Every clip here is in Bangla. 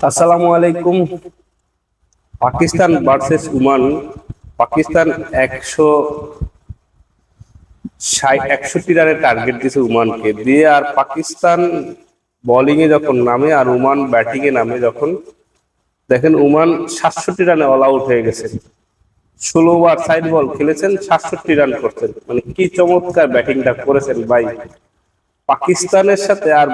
আসসালামু আলাইকুম। পাকিস্তান ভার্সেস ওমান পাকিস্তান একশো ষাট, একষট্টি রানের টার্গেট দিয়েছে ওমানকে দিয়ে আর পাকিস্তান বোলিং এ যখন নামে আর উমান ব্যাটিং এ নামে যখন, দেখেন উমান সাতষট্টি রানে অল আউট হয়ে গেছে। ষোলো ওভার সাইড বল খেলেছেন, সাতষট্টি রান করছেন। মানে কি চমৎকার ব্যাটিংটা করেছেন ভাই। পাকিস্তানের সাথে আর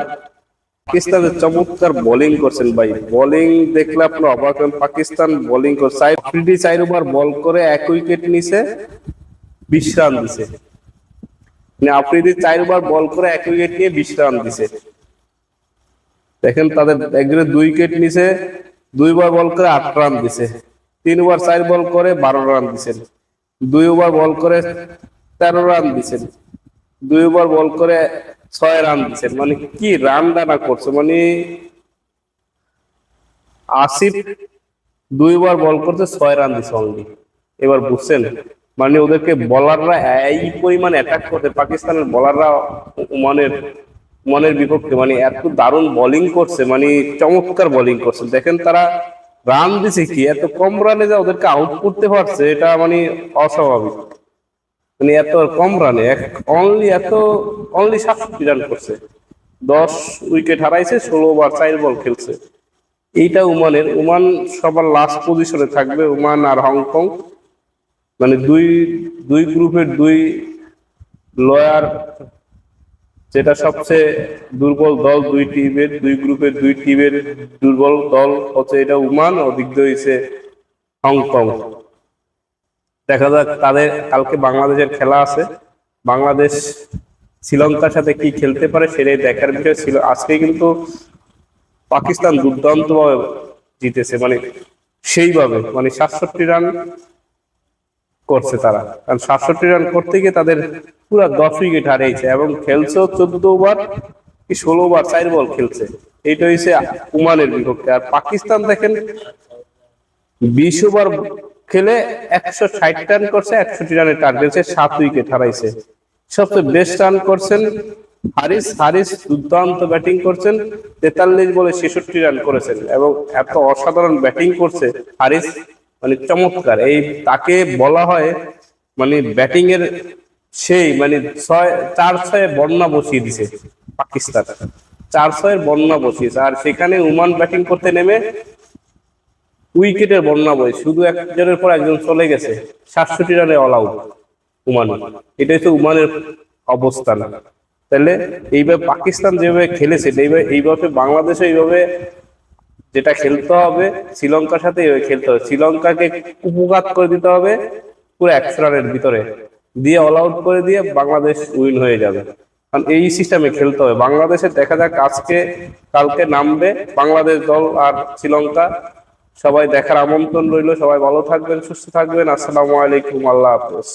পাকিস্তানের চমৎকার বোলিং করছেন ভাই। বোলিং দেখলে আপনার অবাক হবেন। পাকিস্তান বোলিং করে সাইড আফ্রিদি চার ওভার বল করে এক উইকেট নিছে, বিশ রান দিছে। মানে আফ্রিদি চার ওভার বল করে এক উইকেট নিয়ে বিশ রান দিছে। দেখেন তাদের একজনের দুই উইকেট নিছে দুই ওভার বল করে আট রান দিছে। তিন ওভার চার বল করে বারো রান দিছেন। দুই ওভার বল করে তেরো রান দিছেন। দুই ওভার বল করে ছয় রান দিচ্ছেন মানে কি রান দানা করছে? মানে আসিফ দুইবার বল করতে ছয় রান দিছে অনলি এবার বুঝছেন? মানে ওদেরকে বলাররা এই পরিমাণ অ্যাটাক করতে পাকিস্তানের বলাররা ওমানের ওমানের বিপক্ষে। মানে এত দারুণ বোলিং করছে মানে চমৎকার বোলিং করছে। দেখেন তারা রান দিছে কি? এত কম রানে যে ওদেরকে আউট করতে পারছে, এটা মানে অস্বাভাবিক। মানে এত কম রানে, এক অনলি এত অনলি সাতষট্টি রান করছে। দশ উইকেট হারাইছে, ষোলো ওভার চার বল খেলছে। এইটা ওমানের ওমান সবার লাস্ট পজিশনে থাকবে ওমান আর হংকং। মানে দুই দুই গ্রুপের দুই লয়ার যেটা সবচেয়ে দুর্বল দল, দুই টিমের দুই গ্রুপের দুই টিমের দুর্বল দল হচ্ছে এটা ওমান ও দিয়ে হংকং। দেখা যাক তাদের কালকে বাংলাদেশের খেলা আছে। বাংলাদেশ শ্রীলঙ্কার সাথে কি খেলতে পারে সেটাই দেখার বিষয় ছিল। আজকে কিন্তু পাকিস্তান দুর্দান্ত ভাবে জিতেছে মানে সেইভাবে মানে সাতষট্টি রান করছে তারা। কারণ সাতষট্টি রান করতে গিয়ে তাদের পুরো দশ উইকেট হারিয়েছে এবং খেলছেও চোদ্দ ওভার কি ষোলো ওভার, চার বল খেলছে। এইটা হচ্ছে ওমানের বিপক্ষে। আর পাকিস্তান দেখেন, বিশ ওভার খেলে একশো ষাট রান করছে, একষট্টি রানের টার্গেট সাত উইকেট হারাইছে। সবচেয়ে বেস্ট রান করছেন হারিস হারিস দুর্দান্ত ব্যাটিং করছেন, তেতাল্লিশ বলে ছেষট্টি রান করেছেন এবং এত অসাধারণ ব্যাটিং করছে হারিস মানে চমৎকার। এই তাকে বলা হয় মানে ব্যাটিং এর সেই মানে ছয়, চার ছয়ে বন্যা বসিয়ে দিছে পাকিস্তান। চার ছয়ের বন্যা বসিয়েছে। আর সেখানে উমান ব্যাটিং করতে নেমে উইকেটের বন্যা বই শুধু একজনের পর একজন চলে গেছে, সাতষট্টি রানে অল আউট উমান। এটাই তো উমানের অবস্থান। তাহলে এইভাবে পাকিস্তান যেভাবে খেলেছে এইভাবে এইভাবে বাংলাদেশে এইভাবে যেটা খেলতে হবে, শ্রীলঙ্কার সাথে এইভাবে খেলতে হবে। শ্রীলঙ্কাকে উপঘাত করে দিতে হবে পুরো একশো রানের ভিতরে। দিয়ে অল আউট করে দিয়ে বাংলাদেশ উইন হয়ে যাবে। কারণ এই সিস্টেমে খেলতে হবে। বাংলাদেশে দেখা যাক আজকে, কালকে নামবে বাংলাদেশ দল আর শ্রীলঙ্কা। সবাই দেখার আমন্ত্রণ রইল সবাই ভালো থাকবেন সুস্থ থাকবেন আসসালামু আলাইকুম আল্লাহ হাফেজ।